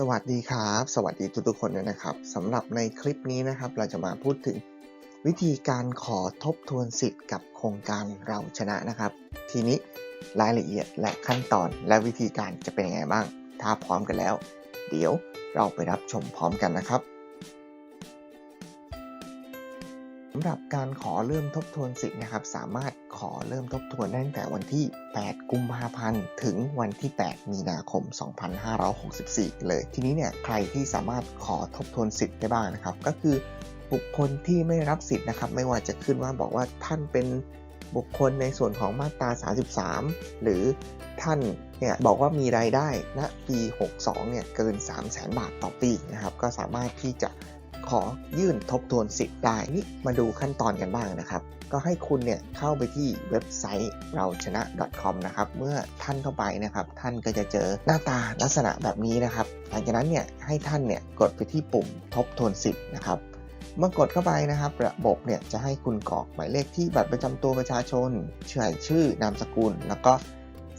สวัสดีครับ สวัสดีทุกๆคนด้วยนะครับสำหรับในคลิปนี้นะครับ เราจะมาพูดถึงวิธีการขอทบทวนสิทธิ์กับโครงการเราชนะนะครับ ทีนี้รายละเอียดและขั้นตอนและวิธีการจะเป็นยังไงบ้าง ถ้าพร้อมกันแล้ว เดี๋ยวเราไปรับชมพร้อมกันนะครับ สำหรับการขอเริ่มทบทวนสิทธิ์นะครับ สามารถขอเริ่มทบทวนได้ตั้งแต่วันที่ 8 กุมภาพันธ์ ถึงวันที่ 8 มีนาคม 2564 เลย ทีนี้เนี่ยใครที่สามารถขอทบทวนสิทธิ์ได้บ้างนะครับ ก็คือบุคคลที่ไม่รับสิทธิ์นะครับ ไม่ว่าจะขึ้นว่าบอกว่าท่านเป็นบุคคลในส่วนของมาตรา 33 หรือท่านเนี่ยบอกว่ามีรายได้ณปี 62 เนี่ยเกิน 3 0 0 0 0 0 บาทต่อปีนะครับ ก็สามารถที่จะ ขอยื่นทบทวนสิทธิ์ได้นี่มาดูขั้นตอนกันบ้างนะครับ ก็ให้คุณเนี่ยเข้าไปที่เว็บไซต์เราชนะ .com นะครับ เมื่อท่านเข้าไปนะครับ ท่านก็จะเจอหน้าตาลักษณะแบบนี้นะครับ หลังจากนั้นเนี่ยให้ท่านเนี่ยกดไปที่ปุ่มทบทวนสิทธิ์นะครับเมื่อกดเข้าไปนะครับ ระบบเนี่ยจะให้คุณกรอกหมายเลขที่บัตรประจำตัวประชาชนใส่ชื่อนามสกุล แล้วก็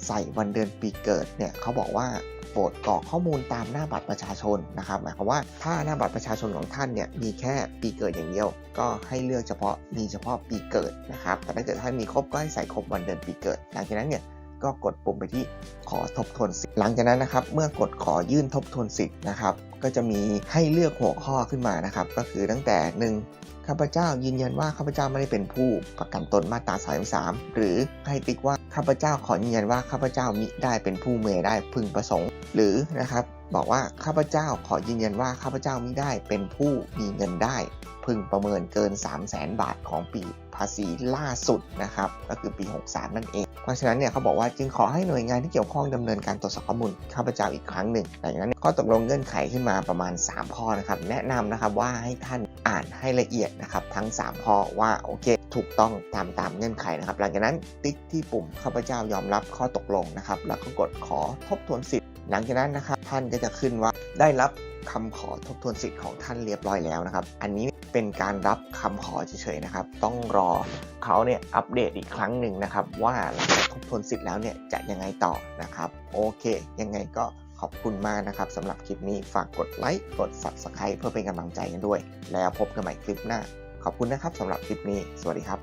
ใส่วันเดือนปีเกิดเนี่ยเขาบอกว่าโปรดกรอกข้อมูลตามหน้าบัตรประชาชนนะครับหมายความว่าถ้าหน้าบัตรประชาชนของท่านเนี่ยมีแค่ปีเกิดอย่างเดียว ก็ให้เลือกเฉพาะมีเฉพาะปีเกิดนะครับแต่ถ้าเกิดท่านมีครบก็ให้ใส่ครบวันเดือนปีเกิด หลังจากนั้นเนี่ยก็กดปุ่มไปที่ขอทบทวนสิทธิ์หลังจากนั้นนะครับ เมื่อกดขอยื่นทบทวนสิทธิ์นะครับ ก็จะมีให้เลือกหัวข้อขึ้นมานะครับ ก็คือตั้งแต่ 1ข้าพเจ้ายืนยันว่าข้าพเจ้าไม่ได้เป็นผู้ประกันตนมาตรา33หรือให้ติ๊กว่า ข้าพเจ้าขอยืนยันว่าข้าพเจ้ามิได้เป็นผู้เมได้พึงประสงค์ หรือนะครับบอกว่าข้าพเจ้าขอยืนยันว่าข้าพเจ้ามิได้เป็นผู้มีเงินได้ พึงประเมินเกิน 3 0 0แสนบาทของปี ภาษีล่าสุดนะครับก็คือปี 63 นั่นเอง เพราะฉะนั้นเนี่ยเขาบอกว่าจึงขอให้หน่วยงานที่เกี่ยวข้องดำเนินการตรวจสอบข้อมูลข้าพเจ้าอีกครั้งหนึ่งหลังจากนั้นข้อตกลงเงื่อนไขขึ้นมาประมาณ 3 ข้อนะครับแนะนำนะครับว่าให้ท่านอ่านให้ละเอียดนะครับทั้ง 3 ข้อว่าโอเค ถูกต้องตามตามเงื่อนไขนะครับหลังจากนั้นติ๊กที่ปุ่มข้าพเจ้ายอมรับข้อตกลงนะครับแล้วก็กดขอทบทวนสิทธิ์ หลังจากนั้นนะครับท่านก็จะขึ้นว่าได้รับคำขอทบทวนสิทธิ์ของท่านเรียบร้อยแล้วนะครับ อันนี้ เป็นการรับคำขอเฉยๆนะครับ ต้องรอเขาเนี่ยอัปเดตอีกครั้งหนึ่งนะครับ ว่าหลังจากทบทวนสิทธิ์แล้วเนี่ยจะยังไงต่อนะครับ โอเค ยังไงก็ขอบคุณมากนะครับสำหรับคลิปนี้ฝากกดไลค์กด Subscribe เพื่อเป็นกำลังใจกันด้วย แล้วพบกันใหม่คลิปหน้า ขอบคุณนะครับสำหรับคลิปนี้ สวัสดีครับ